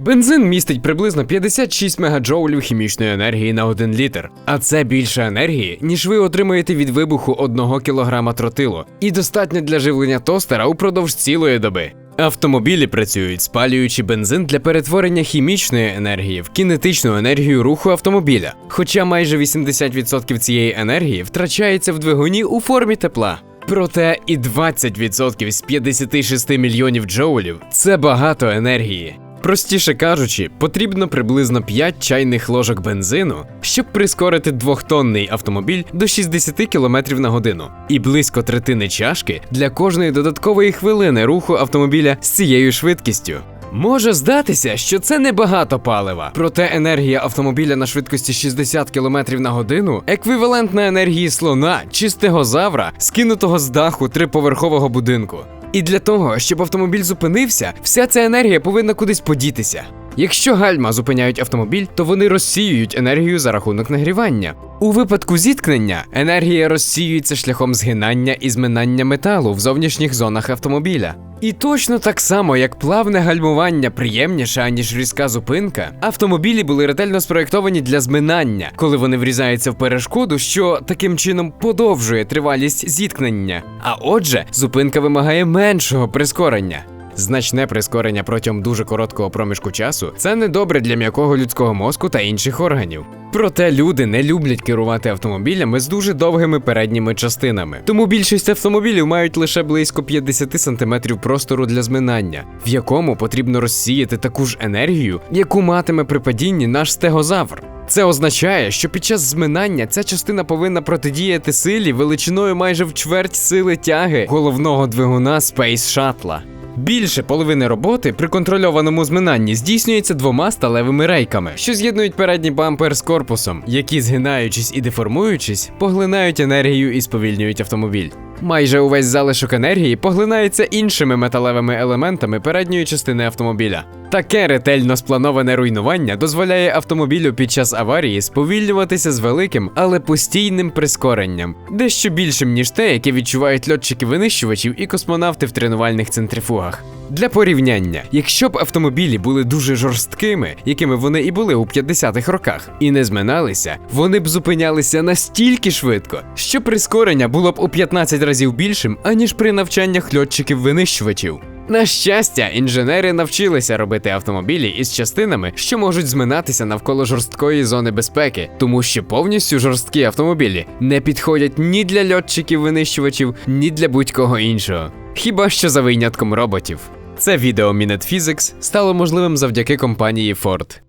Бензин містить приблизно 56 мегаджоулів хімічної енергії на 1 літр, а це більше енергії, ніж ви отримуєте від вибуху 1 кілограма тротилу, і достатньо для живлення тостера упродовж цілої доби. Автомобілі працюють, спалюючи бензин для перетворення хімічної енергії в кінетичну енергію руху автомобіля. Хоча майже 80% цієї енергії втрачається в двигуні у формі тепла. Проте і 20% з 56 мільйонів джоулів це багато енергії. Простіше кажучи, потрібно приблизно 5 чайних ложок бензину, щоб прискорити двохтонний автомобіль до 60 км на годину, і близько третини чашки для кожної додаткової хвилини руху автомобіля з цією швидкістю. Може здатися, що це небагато палива, проте енергія автомобіля на швидкості 60 км на годину еквівалентна енергії слона чи стегозавра, скинутого з даху триповерхового будинку. І для того, щоб автомобіль зупинився, вся ця енергія повинна кудись подітися. Якщо гальма зупиняють автомобіль, то вони розсіюють енергію за рахунок нагрівання. У випадку зіткнення енергія розсіюється шляхом згинання і зминання металу в зовнішніх зонах автомобіля. І точно так само, як плавне гальмування приємніше, аніж різка зупинка, автомобілі були ретельно спроєктовані для зминання, коли вони врізаються в перешкоду, що таким чином подовжує тривалість зіткнення. А отже, зупинка вимагає меншого прискорення. Значне прискорення протягом дуже короткого проміжку часу це недобре для м'якого людського мозку та інших органів. Проте люди не люблять керувати автомобілями з дуже довгими передніми частинами. Тому більшість автомобілів мають лише близько 50 см простору для зминання, в якому потрібно розсіяти таку ж енергію, яку матиме при падінні наш стегозавр. Це означає, що під час зминання ця частина повинна протидіяти силі величиною майже в чверть сили тяги головного двигуна Space Shuttle. Більше половини роботи при контрольованому зминанні здійснюється двома сталевими рейками, що з'єднують передній бампер з корпусом, які, згинаючись і деформуючись, поглинають енергію і сповільнюють автомобіль. Майже увесь залишок енергії поглинається іншими металевими елементами передньої частини автомобіля. Таке ретельно сплановане руйнування дозволяє автомобілю під час аварії сповільнюватися з великим, але постійним прискоренням, дещо більшим ніж те, яке відчувають льотчики винищувачів і космонавти в тренувальних центрифугах. Для порівняння, якщо б автомобілі були дуже жорсткими, якими вони і були у 50-х роках, і не зминалися, вони б зупинялися настільки швидко, що прискорення було б у 15 разів більшим, аніж при навчаннях льотчиків-винищувачів. На щастя, інженери навчилися робити автомобілі із частинами, що можуть зминатися навколо жорсткої зони безпеки, тому що повністю жорсткі автомобілі не підходять ні для льотчиків-винищувачів, ні для будь-кого іншого. Хіба що за винятком роботів. Це відео Minute Physics стало можливим завдяки компанії Ford.